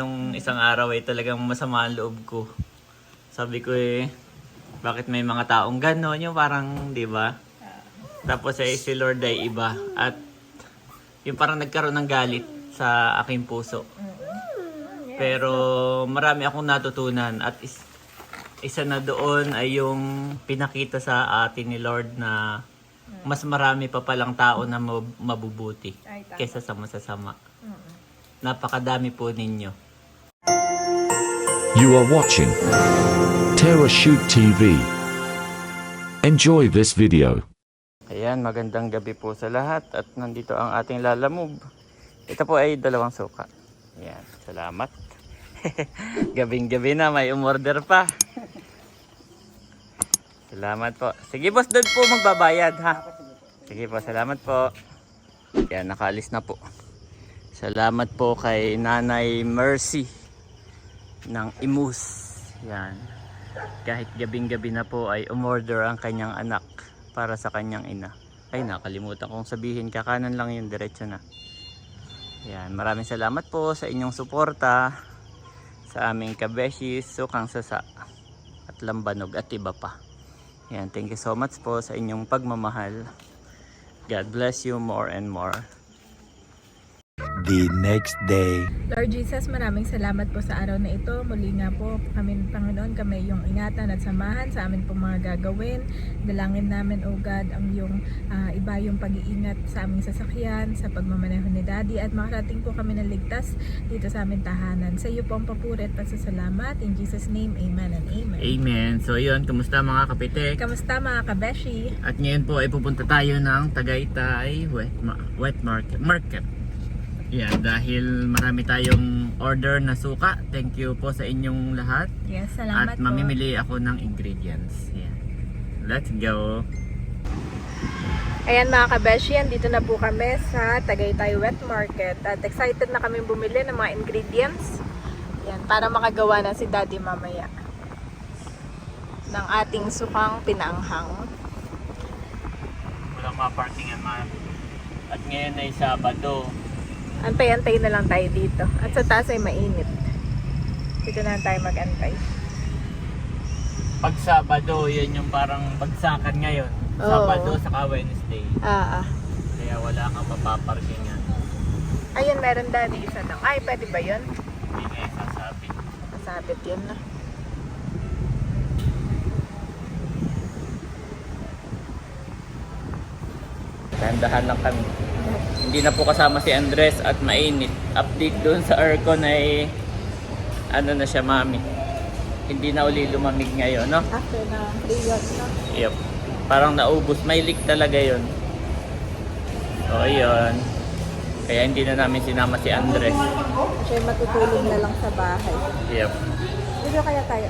Nung isang araw ay talagang masama ang loob ko. Sabi ko eh, bakit may mga taong gano'n? Yung parang, di ba? Tapos eh, si Lord ay iba. At yung parang nagkaroon ng galit sa aking puso. Pero marami akong natutunan at is, isa na doon ay yung pinakita sa atin ni Lord na mas marami pa palang tao na mab- mabubuti kesa sa masasama. Napakadami po ninyo. You are watching Terra Shoot TV. Enjoy this video. Ayan, magandang gabi po sa lahat at nandito ang ating lalamove. Ito po ay dalawang suka. Ayan, salamat. Gabing gabi na, may umorder pa. Salamat po. Sige boss, doon po magbabayad ha. Sige po, salamat po. Ayan, nakaalis na po. Salamat po kay Nanay Mercy ng Imus. Yan. Kahit gabing gabi na po ay umorder ang kanyang anak para sa kanyang ina. Ay, nakalimutan kong sabihin, kakanan lang yung diretso na. Yan, maraming salamat po sa inyong suporta sa aming kabeshis, sukang sasa at lambanog at iba pa. Yan, thank you so much po sa inyong pagmamahal. God bless you more and more. The next day. Lord Jesus, maraming salamat po sa araw na ito. Muli nga po kami, Panginoon, kami yung ingatan at samahan sa amin pong mga gagawin. Dalangin namin, O God, ang yung ah, iba yung pag-iingat sa aming sasakyan, sa pagmamaneho ni Daddy at makarating po kami ng ligtas dito sa aming tahanan. Sa iyo po ang papuri at pasasalamat. In Jesus' name, Amen and Amen. Amen. So yun, kumusta mga kapitek? Kamusta mga kabeshi? At ngayon po ay pupunta tayo ng Tagaytay Wet, Ma- wet Market. Market. Yan, dahil marami tayong order na suka. Thank you po sa inyong lahat. Yes, salamat At mamimili ako ng ingredients. Yan. Let's go. Ayan mga kabeshi, andito na po kami sa Tagaytay Wet Market at excited na kami bumili ng mga ingredients yan, para makagawa na si Daddy mamaya ng ating sukang pinaanghang. Walang mga parkingan man. At ngayon ay Sabado. Antay-antay na lang tayo dito at sa taas ay mainit. Dito na lang tayo mag-antay. Pag Sabado, yan yung parang bagsakan ngayon. Oo. Sabado saka Wednesday. Ah, ah. Kaya wala kang mapaparkingan. Ayun, meron Daddy isa lang. Ay, pwede ba yun? Hindi na yung sasabi. Masabit yun na. Tandahan lang kami. Hindi na po kasama si Andres at mainit. Update doon sa aircon ay ano na siya mami. Hindi na uli lumamig ngayon, no? After na 3 years na. Yep. Parang naubos. May leak talaga yon. So, ayun. Kaya hindi na namin sinama si Andres. Siya matutulog na lang sa bahay. Yep. Dito kaya tayo.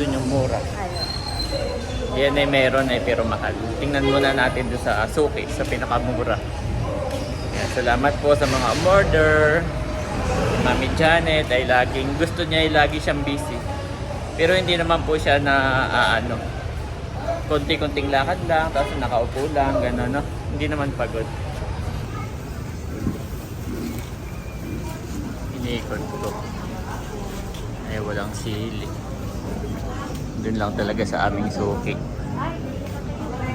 Doon yung mura. Ayaw. Yan ay meron ay pero mahal. Tingnan muna natin doon sa suki, sa pinakamura. Salamat po sa mga order. Mami Janet ay laging, gusto niya ay lagi siyang busy. Pero hindi naman po siya na ah, ano, konti-konting lakad lang, tapos nakaupo lang, gano'n, no? Hindi naman pagod. Iniikot ko. Ay, walang sili. Doon lang talaga sa aming suki.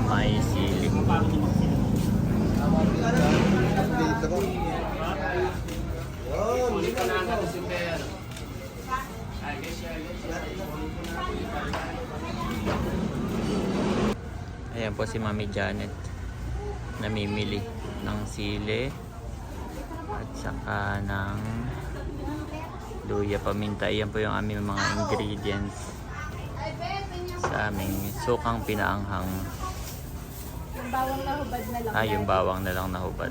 May sili. Ayan po si Mami Janet. Namimili ng sili at saka ng luya paminta. Ayan po yung aming mga ingredients sa aming sukang pinaanghang. Yung bawang na hubad na lang. Ah, yung bawang na lang nahubad.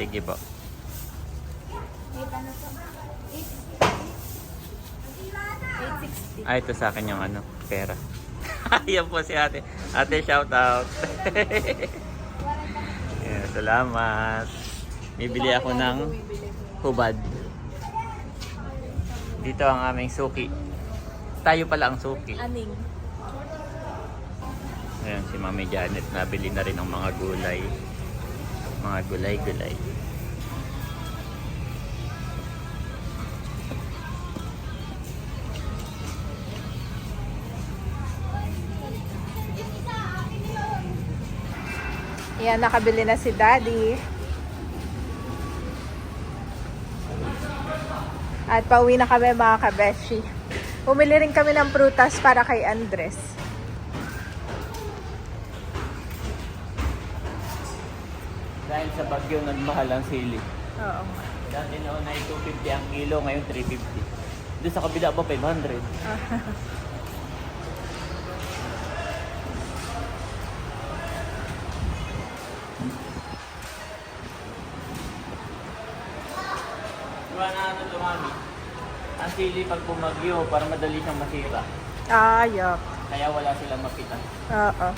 Sige po. Ah, ito sa akin yung ano, pera. Ayan po si ate. Ate, shout out. yeah, salamat. Bibili ako ng hubad. Dito ang aming suki. Tayo pala ang suki. Aning. Ayan, si Mami Janet nabili na rin ng mga gulay mga gulay-gulay Ayan, nakabili na si Daddy. At pauwi na kami mga kabeshi. Umili rin kami ng prutas para kay Andres. Sa bagyo, nagmahal ang sili. Oo. Dati noon ay 250 ang kilo, ngayon 350. Doon sa kabila pa 500. Diba na ano to, mami? Ang sili pag bumagyo, para madali siyang masira. Ah, yuck. Kaya wala silang mapitan. Oo.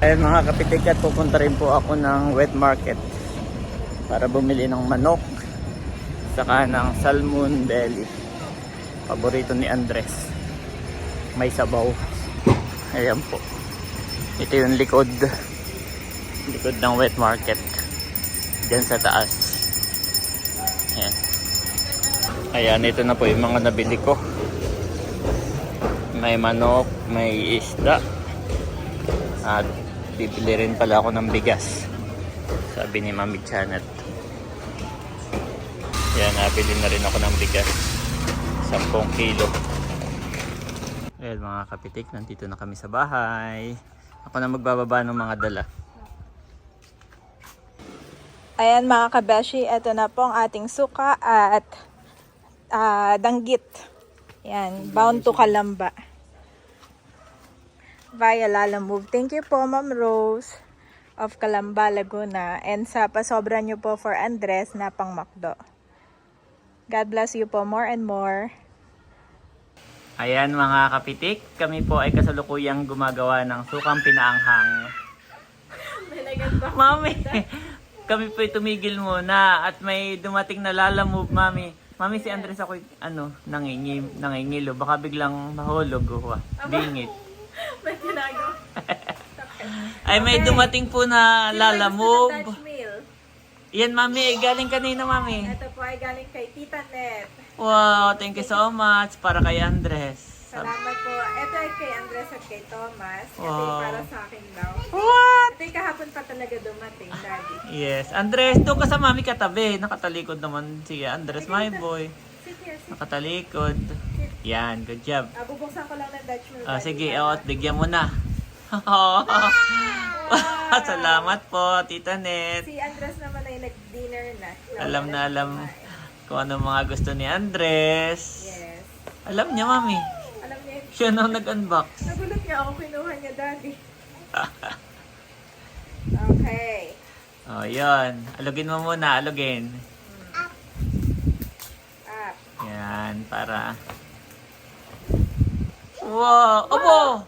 Ayun mga kapitik at pupunta rin po ako ng wet market para bumili ng manok saka ng salmon belly. Paborito ni Andres. May sabaw. Ayan po. Ito yung likod. Likod ng wet market. Diyan sa taas. Ayan. Ayan, ito na po yung mga nabili ko. May manok, may isda, at bibili rin pala ako ng bigas. Sabi ni Mami Janet. Yan, nabili na rin ako ng bigas. 10 kilo. Well, mga kapitik, nandito na kami sa bahay. Ako na magbababa ng mga dala. Ayan mga kabeshi, ito na po ang ating suka at ah, danggit. Yan, bound to Kalamba. Via Lala Move. Thank you po Ma'am Rose of Kalamba, Laguna. And sa pasobra nyo po for Andres na pang Macdo. God bless you po more and more. Ayan mga kapitik, kami po ay kasalukuyang gumagawa ng sukang pinaanghang. Mami, kami po ay tumigil muna at may dumating na lala move, mami. Mami, si Andres ako ano, nangingi, nangingilo. Baka biglang mahulog. Oh. Bingit. May tinago. Ay, may dumating po na lala meal. Yan, mami. Galing kanina, mami. Ito po ay galing kay Tita Net. Wow, thank you so much. Para kay Andres. Salamat po. Ito ay kay Andres at kay Thomas. Ito ay Wow. para sa akin daw. What? Ito ay kahapon pa talaga dumating, Daddy. Yes. Andres, doon ka sa mami katabi. Nakatalikod naman si Andres, my boy. Nakatalikod. Yan, good job. Ah, bubuksan ko lang ng Dutch mill. Ah, Daddy. sige, oh, bigyan mo na. Salamat po, Tita Net. Si Andres naman ay nag-dinner na. Alam na alam kung ano mga gusto ni Andres. Yes. Alam niya, mami. Alam niya, Siya nang nag-unbox. nagulat niya ako, kinuha niya, Daddy. okay. Oh, yun. Alugin mo muna, alugin. Up. Yan, para... Wow! Opo!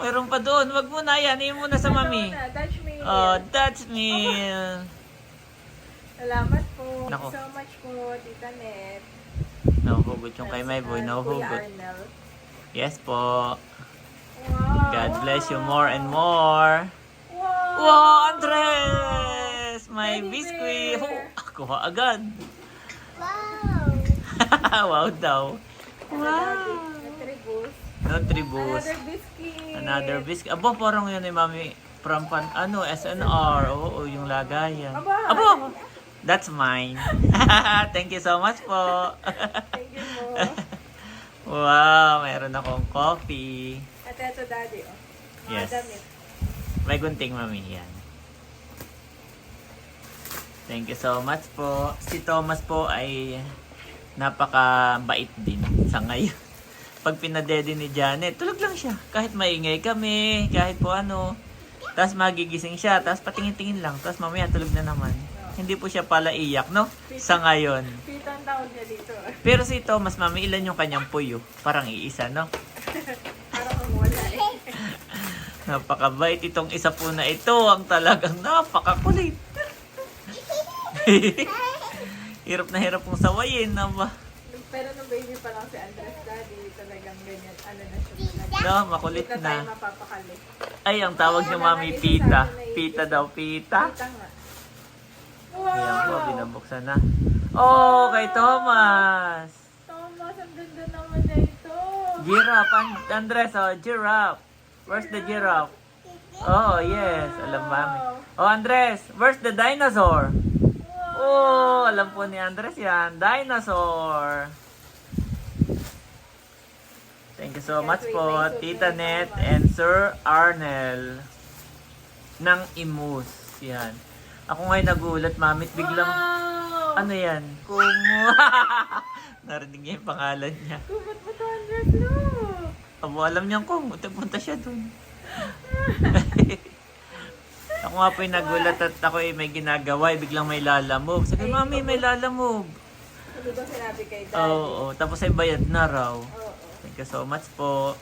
Mayroon pa doon. Wag mo na yan. Iyon muna sa mami. Dutch mill. Oh, that's me. Salamat po. Nako. Thank you so much po, Tita Net. Nahuhugot yung kay my boy. Kuya Nahuhugot. Yes po. Wow. God bless you more and more. Wow. Wow, Andres! My Teddy biscuit. bear. Oh, kuha agad. Wow. wow daw. Wow. Natribus. Nutribus. Another biscuit. Another biscuit. Abo, parang yun eh, mami. From pan, ano, SNR. Oo, yung lagayan. Aba. Abo! That's mine. Thank you so much po. Thank you po. wow, meron akong coffee. At ito, Daddy. Oh. Mga Yes. damit. May gunting mami yan. Thank you so much po. Si Thomas po ay napaka-bait din sa ngayon. Pag pinadede ni Janet, tulog lang siya. Kahit maingay kami, kahit po ano. Tapos magigising siya, tapos patingin-tingin lang. Tapos mamaya tulog na naman. Hindi po siya pala iyak, no? Sa ngayon. Pitang tawag niya dito. Pero si Thomas, mami, ilan yung kanyang puyo? Parang iisa, no? Parang wala eh. Napakabait itong isa po na ito. Ang talagang napakakulit. hirap na hirap kong sawayin na ba? Pero nung baby pa lang si Andres, Daddy, talagang ganyan. Ano na siya talaga. No, makulit Dito tayo na. Ay, ang tawag niya mami, pita. Pita daw, pita. Kita nga. Ayan po, binabuksan na. Oh, kay Thomas. Thomas, ang ganda naman na ito. Giraffe, And- Andres, oh, giraffe. Where's the giraffe? Oh, yes. Alam mami. Oh, Andres, where's the dinosaur? Oh, alam po ni Andres yan. Dinosaur. Thank you so much po, Tita Net and Sir Arnel ng Imus. Yan. Ako ngayon nagulat, mamit biglang, Wow! ano yan? Kumu. Narinig niya yung pangalan niya. Kumot mo to, Andres, look! Abo, alam niyang kung punta siya dun. ako nga po yung nagulat at ako ay may ginagawa, eh, biglang may lalamove. Sabi, mami, may lalamove. Hindi ko sinabi kay Daddy. Oo, oo. tapos ay bayad na raw. Oo. Thank you so much po.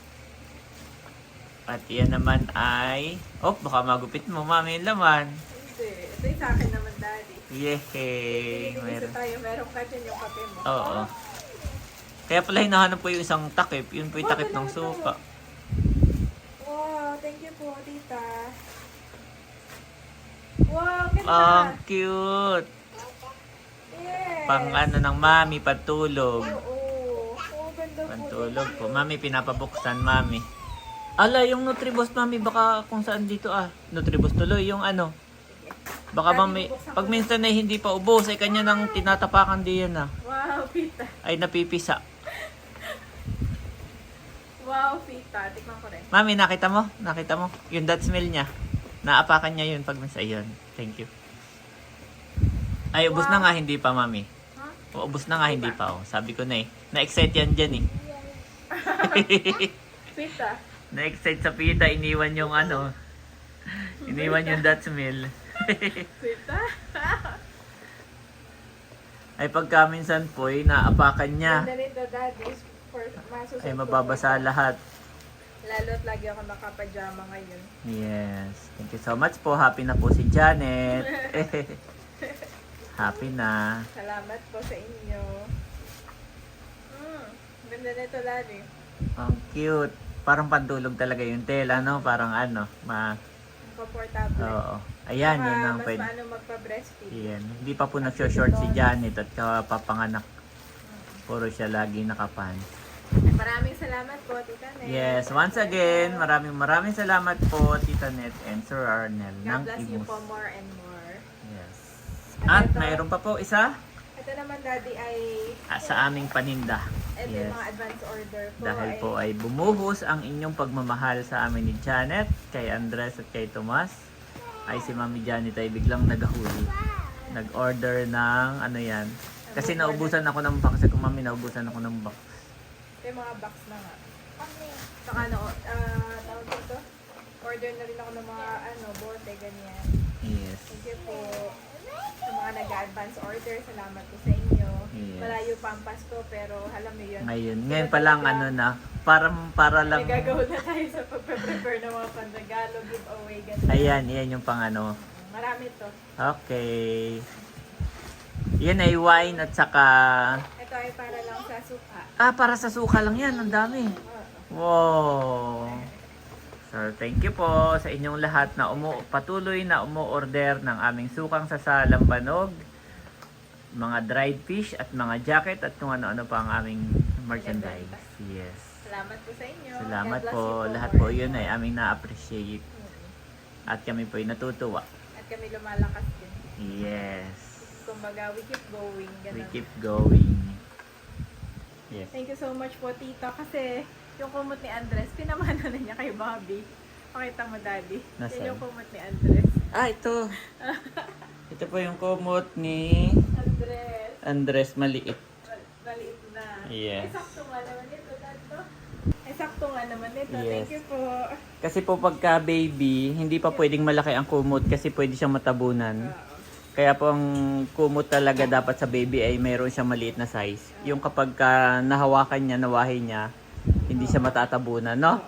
At yan naman ay... Oh, baka magupit mo, mami, yung laman. Hindi. Ito yung sa akin naman, Daddy. Yehey! Pinigisa Meron. tayo. Meron ka dyan yung kape mo. Oo. Kaya pala hinahanap ko yung isang takip. Yun po yung takip ng suka. Wow, thank you po, tita. Wow, ganda. Ang cute! yes. Pang ano ng mami, patulog. Oo. Oo, ganda po. Pantulog po. Mami, pinapabuksan, mami. Ala, yung Nutribus, mami, baka kung saan dito ah. Nutribus tuloy, yung ano. Baka mami, pag minsan ay hindi pa ubos, ay kanya nang tinatapakan diyan ah. Wow, tita. Ay napipisa. Wow, tita. Tikman ko rin. Mami, nakita mo? Nakita mo? Yung dot smell niya. Naapakan niya yun pag minsan. Ayun. Thank you. Ay, ubos na nga, hindi pa, mami. O, ubos na nga, hindi pa. Oh. Sabi ko na eh. Na-excite yan dyan eh. Tita. Na-excite sa pita, iniwan yung ano. Iniwan yung dot smell. Tita. ay pagka minsan po, ay naapakan niya. Ay mababasa lahat. Lalo't lagi ako nakapajama ngayon. Yes. Thank you so much po. Happy na po si Janet. Happy na. Salamat po sa inyo. Mm, ganda nito, daddy. Ang cute. Parang pantulog talaga yung tela, no? Parang ano, ma... Komportable. Oo. Ayan, Saka yun ang mas pwede. paano magpa-breastfeed. Yan. Hindi pa po nag-short si Janet at kapapanganak. Puro siya lagi nakapants. Maraming salamat po, Tita Net. Yes, once again, maraming maraming salamat po, Tita Net and Sir Arnel ng God bless you Imus. po more and more. Yes. At At ito- mayroon pa po isa Ito naman, Daddy, ay ah, sa aming paninda. ito Yes. mga advance order po. Dahil po ay bumuhos ang inyong pagmamahal sa amin ni Janet, kay Andres at kay Tomas. Ay si Mami Janet ay biglang nagahuli. Nag-order ng ano yan. Kasi naubusan ako ng box. Sabi ko, Mami, naubusan ako ng box. Yung mga box na nga. Saka ano, ah, tawag dito, order na rin ako ng mga ano, bote, ganyan. Yes. Thank you po sa mga nag-advance order. Salamat po sa inyo. Yes. Malayo pa ang Pasko, pero alam mo yun. Ngayon, ngayon pa lang ano na, para, para lang, Nagagawin na tayo sa pagpe-prepare ng mga pandagalo, giveaway, ganyan. ayan, yan yung pang ano. Marami to. Okay. Yan ay wine at saka, Ito ay para lang sa suka. Ah, para sa suka lang yan, ang dami. Wow! So, thank you po sa inyong lahat na umu patuloy na umu-order ng aming sukang sa Lambanog, mga dried fish at mga jacket at kung ano-ano pa ang aming merchandise. Yes. Salamat po sa inyo. Salamat po. Lahat po yun ay aming na-appreciate at kami po ay natutuwa. At kami lumalakas din. Yes. Kumbaga, we keep going. Ganun. We keep going. Yes. Thank you so much po, Tito. Kasi yung kumot ni Andres, pinamana na niya kay Bobby. Pakita mo, Daddy. Nasaan? Yan yung kumot ni Andres. Ah, ito. ito po yung kumot ni Andres, Andres Maliit. mal- maliit na. Yes. Ay, sakto nga naman ito, Tato. Ay, sakto nga naman ito. Yes. Thank you po. Kasi po pagka baby, hindi pa pwedeng malaki ang kumot kasi pwede siyang matabunan. Oo. Kaya po ang kumot talaga dapat sa baby ay mayroon siyang maliit na size. Yung kapag ka nahawakan niya, nawahi niya, hindi siya matatabunan, no?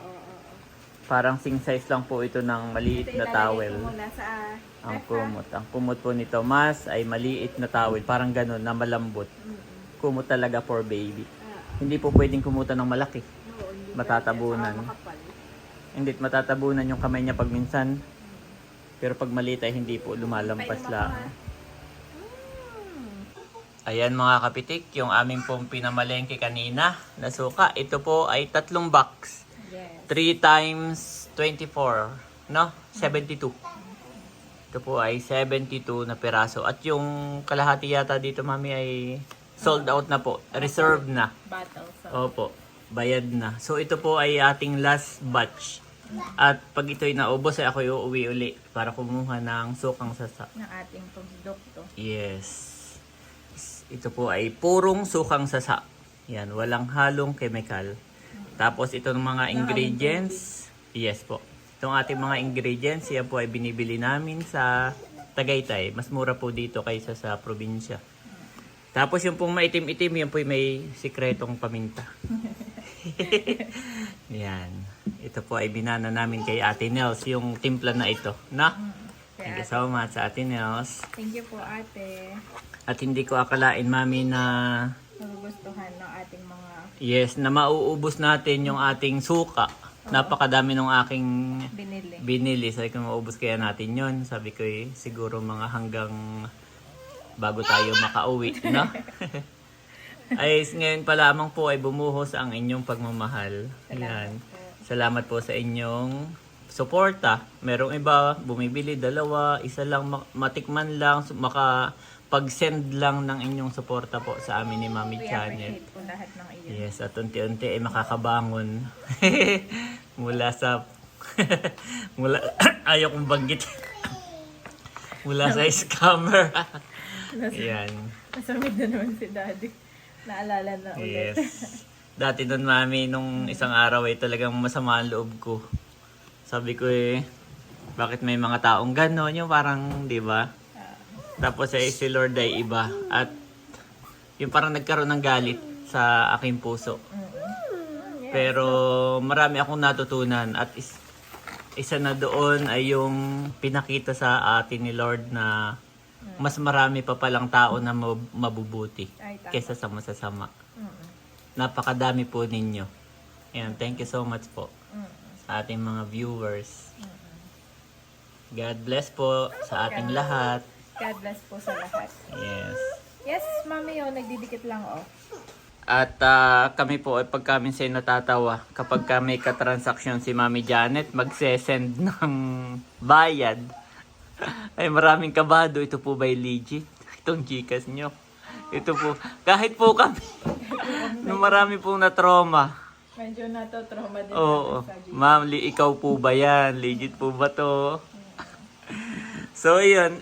Parang sing size lang po ito ng maliit na towel. sa Ang kumot. Ang kumot po ni Tomas ay maliit na towel. Parang ganun, na malambot. Kumot talaga for baby. Ah, Hindi po pwedeng kumutan ng malaki. Matatabunan. Hindi matatabunan yung kamay niya pag minsan. Pero pag maliit ay hindi po lumalampas lang. Ayan mga kapitik, yung aming pong pinamalengke kanina na suka. Ito po ay tatlong box. Yes. 3 times 24, no? 72. Ito po ay 72 na peraso. At yung kalahati yata dito, mami, ay sold out na po. Reserved na. Battle. Opo, bayad na. So ito po ay ating last batch. At pag ito'y naubos, ay ako uuwi uli para kumuha ng sukang sasa. ng ating produkto. Yes. Ito po ay purong sukang sasa. Yan, walang halong chemical. Tapos ito ng mga ingredients. Yes po. Itong ating mga ingredients, yan po ay binibili namin sa Tagaytay. Mas mura po dito kaysa sa probinsya. Tapos yung pong maitim-itim, yan po ay may sikretong paminta. yan. Ito po ay binana namin kay Ate Nels, yung timpla na ito. Na? You so much, Ate Nels. Thank you po ate. At hindi ko akalain, Mami, na Magugustuhan ng ating mga yes, na mauubos natin yung ating suka. Napakadami ng aking binili. binili. Sabi ko, maubos kaya natin yon Sabi ko, eh, siguro mga hanggang bago tayo makauwi, no? ay, ngayon pa lamang po ay bumuhos ang inyong pagmamahal. Yan. Salamat po sa inyong suporta. Merong iba, bumibili dalawa, isa lang, ma- matikman lang, maka pag-send lang ng inyong suporta po sa amin ni Mami We po lahat ng iyon. Yes, at unti-unti ay makakabangon mula sa mula ayaw kong banggit mula sa scammer. Yan. Nasamid na naman si daddy. Naalala na ulit. Yes. Dati doon mami nung isang araw ay talagang masama ang loob ko. Sabi ko eh bakit may mga taong gano'n yung parang, di ba? Tapos eh, si Lord ay iba. At yung parang nagkaroon ng galit sa aking puso. Pero marami akong natutunan at is, isa na doon ay yung pinakita sa atin ni Lord na mas marami pa palang tao na mab- mabubuti kesa sa masasama. Napakadami po ninyo. Ayan, thank you so much po. Sa ating mga viewers. God bless po sa ating lahat. God bless po sa lahat. Yes. Yes, mami yun. Nagdidikit lang oh. At ah, kami po ay pag kami sa natatawa kapag kami ka-transaction si Mami Janet magse-send ng bayad ay maraming kabado ito po by legit itong Gcash nyo ito po kahit po kami no marami pong na trauma Medyo nato-trauma din oo natin sa ma'am li, ikaw po ba yan legit po ba to so yun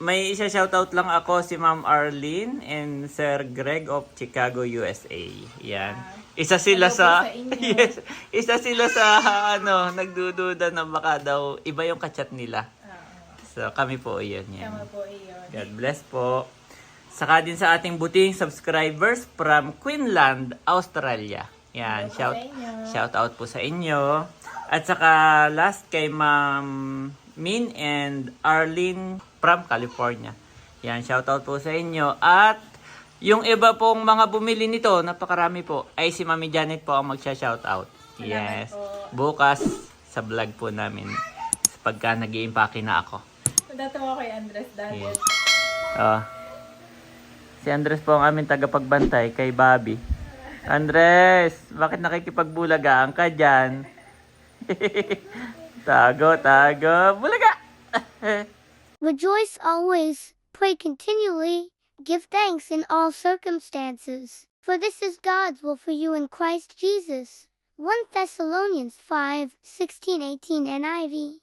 may isa shoutout lang ako si Ma'am Arlene and Sir Greg of Chicago, USA. Yan. Isa sila Hello po sa, sa inyo. Yes, isa sila sa ano, nagdududa na baka daw iba yung kachat nila. Ah, So kami po 'yun, yan. Tama po iyon. God bless po. Saka din sa ating buting subscribers from Queensland, Australia. Yan, shout shout out po sa inyo. At saka last kay Ma'am Min and Arlene from California. Yan, shout out po sa inyo. At yung iba pong mga bumili nito, napakarami po, ay si Mami Janet po ang magsha-shout out. Yes. Bukas sa vlog po namin pagka nag na ako. Natatawa kay Andres dahil Yes. Ah. Si Andres po ang aming tagapagbantay kay Bobby. Andres, bakit nakikipagbulagaan ka dyan? tago, tago. Bulaga! Rejoice always, pray continually, give thanks in all circumstances, for this is God's will for you in Christ Jesus. 1 Thessalonians 5 16 18 NIV.